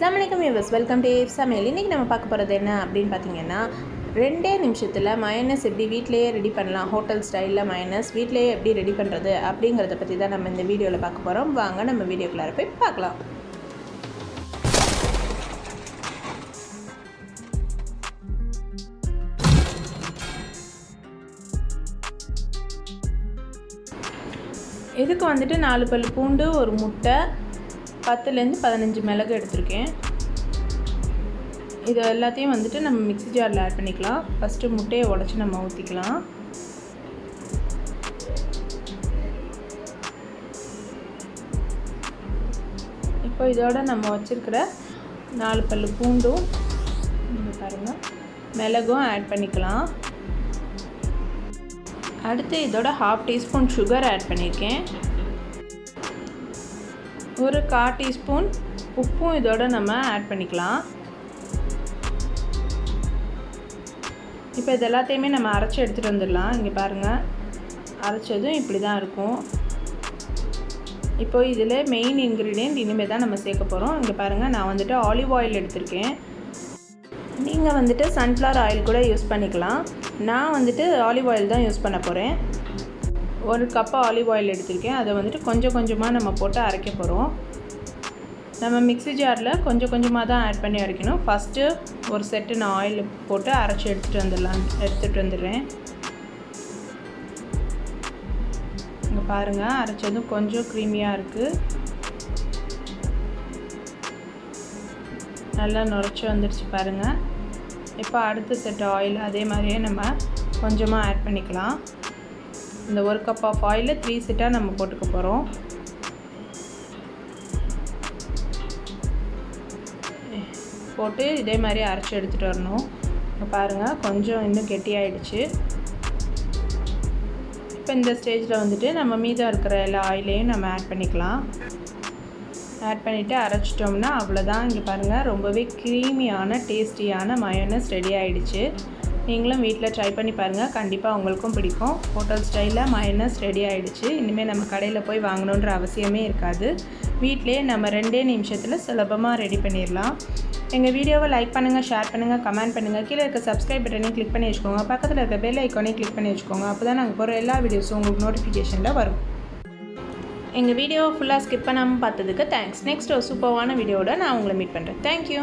அஸ்லாம் வலைக்கம் viewers welcome to சமையல் இன்றைக்கி நம்ம பார்க்க போகிறது என்ன அப்படின்னு பார்த்தீங்கன்னா ரெண்டே நிமிஷத்தில் மயனஸ் எப்படி வீட்டிலேயே ரெடி பண்ணலாம் ஹோட்டல் ஸ்டைலில் மயனஸ் வீட்டிலேயே எப்படி ரெடி பண்ணுறது அப்படிங்கிறத பற்றி தான் நம்ம இந்த வீடியோவில் பார்க்க போகிறோம் வாங்க நம்ம வீடியோக்குள்ளார போய் பார்க்கலாம். இதுக்கு வந்துட்டு நாலு பல் பூண்டு ஒரு முட்டை பத்துலேருந்து பதினஞ்சு மிளகு எடுத்திருக்கேன். இது எல்லாத்தையும் வந்துட்டு நம்ம மிக்ஸி ஜாரில் ஆட் பண்ணிக்கலாம். ஃபஸ்ட்டு முட்டையை உடச்சி நம்ம ஊற்றிக்கலாம் இப்போ இதோட நம்ம வச்சுருக்கிற நாலு பல் பூண்டும் பாருங்கள் மிளகும் ஆட் பண்ணிக்கலாம். அடுத்து இதோட ஹாஃப் டீஸ்பூன் சுகர் ஆட் பண்ணியிருக்கேன். ஒரு கால் டீஸ்பூன் உப்பும் இதோட நம்ம ஆட் பண்ணிக்கலாம். இப்போ இது எல்லாத்தையுமே நம்ம அரைச்சி எடுத்துகிட்டு வந்துடலாம். இங்கே பாருங்கள் அரைச்சதும் இப்படி தான் இருக்கும். இப்போ இதில் மெயின் இன்க்ரீடியன்ட் இனிமேல் தான் நம்ம சேர்க்க போகிறோம் இங்கே பாருங்கள் நான் வந்துட்டு ஆலிவ் ஆயில் எடுத்திருக்கேன். நீங்கள் வந்துட்டு சன்ஃப்ளவர் ஆயில் கூட யூஸ் பண்ணிக்கலாம். நான் வந்துட்டு ஆலிவ் ஆயில் தான் யூஸ் பண்ண போகிறேன் ஒரு கப்பு ஆலிவ் ஆயில் எடுத்திருக்கேன். அதை வந்துட்டு கொஞ்சம் கொஞ்சமாக நம்ம போட்டு அரைக்க போகிறோம் நம்ம மிக்சி ஜாரில் கொஞ்சம் கொஞ்சமாக தான் ஆட் பண்ணி அரைக்கணும். ஃபஸ்ட்டு ஒரு செட்டு நான் ஆயில் போட்டு அரைச்சி எடுத்துகிட்டு வந்துடலாம். எடுத்துகிட்டு வந்துடுறேன். இங்கே பாருங்கள் அரைச்சதும் கொஞ்சம் க்ரீமியாக இருக்குது நல்லா நுரைச்சி வந்துடுச்சு பாருங்கள் இப்போ அடுத்த செட் ஆயில் அதே மாதிரியே நம்ம கொஞ்சமாக ஆட் பண்ணிக்கலாம். இந்த ஒரு கப் ஆஃப் ஆயிலில் த்ரீ சிட்டாக நம்ம போட்டுக்க போகிறோம் போட்டு இதே மாதிரி அரைச்சி எடுத்துகிட்டு வரணும். பாருங்கள் கொஞ்சம் இன்னும் கெட்டியாயிடுச்சு இப்போ இந்த ஸ்டேஜில் வந்துட்டு நம்ம மீதம் இருக்கிற எல்லா ஆயிலையும் நம்ம ஆட் பண்ணிக்கலாம். ஆட் பண்ணிவிட்டு அரைச்சிட்டோம்னா அவ்வளோதான் இங்கே பாருங்கள் ரொம்பவே க்ரீமியான டேஸ்டியான மயோனஸ் ரெடி ஆகிடுச்சு நீங்களும் வீட்டில் ட்ரை பண்ணி பாருங்கள் கண்டிப்பாக உங்களுக்கும் பிடிக்கும். ஹோட்டல் ஸ்டைலில் மயனஸ் ரெடி ஆகிடுச்சு இனிமேல் நம்ம கடையில் போய் வாங்கணுன்ற அவசியமே இருக்காது. வீட்டிலே நம்ம ரெண்டே நிமிஷத்தில் சுலபமாக ரெடி பண்ணிடலாம் எங்கள் வீடியோவை லைக் பண்ணுங்கள் ஷேர் பண்ணுங்கள் கமெண்ட் பண்ணுங்கள் கீழே இருக்க சப்ஸ்கிரைப் பட்டனையும் கிளிக் பண்ணி வச்சுக்கோங்க. பக்கத்தில் இருக்க பெல் ஐக்கானே கிளிக் பண்ணி வச்சுக்கோங்க. அப்போ தான் நாங்கள் போகிற எல்லா வீடியோஸும் உங்களுக்கு நோட்டிஃபிகேஷனில் வரும். எங்கள் வீடியோவை ஃபுல்லாக ஸ்கிப் பண்ணாமல் பார்த்ததுக்கு தேங்க்ஸ் நெக்ஸ்ட் ஒரு சூப்பர்வான வீடியோவோட நான் உங்களை மீட் பண்ணுறேன் தேங்க்யூ